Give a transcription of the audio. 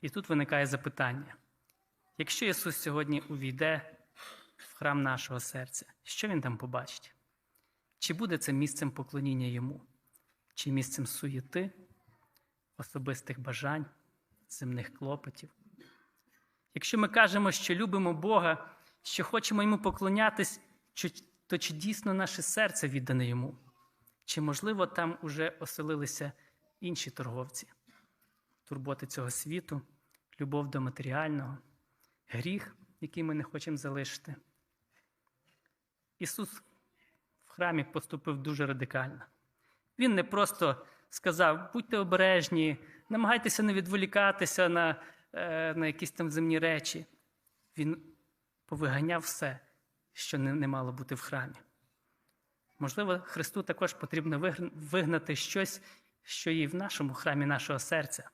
І тут виникає запитання: якщо Ісус сьогодні увійде в храм нашого серця, що Він там побачить? Чи буде це місцем поклоніння Йому, чи місцем суєти, особистих бажань, земних клопотів? Якщо ми кажемо, що любимо Бога, що хочемо йому поклонятись, то чи дійсно наше серце віддане йому? Чи, можливо, там уже оселилися інші торговці? Турботи цього світу, любов до матеріального, гріх, який ми не хочемо залишити. Ісус в храмі поступив дуже радикально. Він не просто сказав: будьте обережні, намагайтеся не відволікатися на, е, на якісь там земні речі. Він повиганяв все, що не, не мало бути в храмі. Можливо, Христу також потрібно вигнати щось, що є в нашому храмі нашого серця.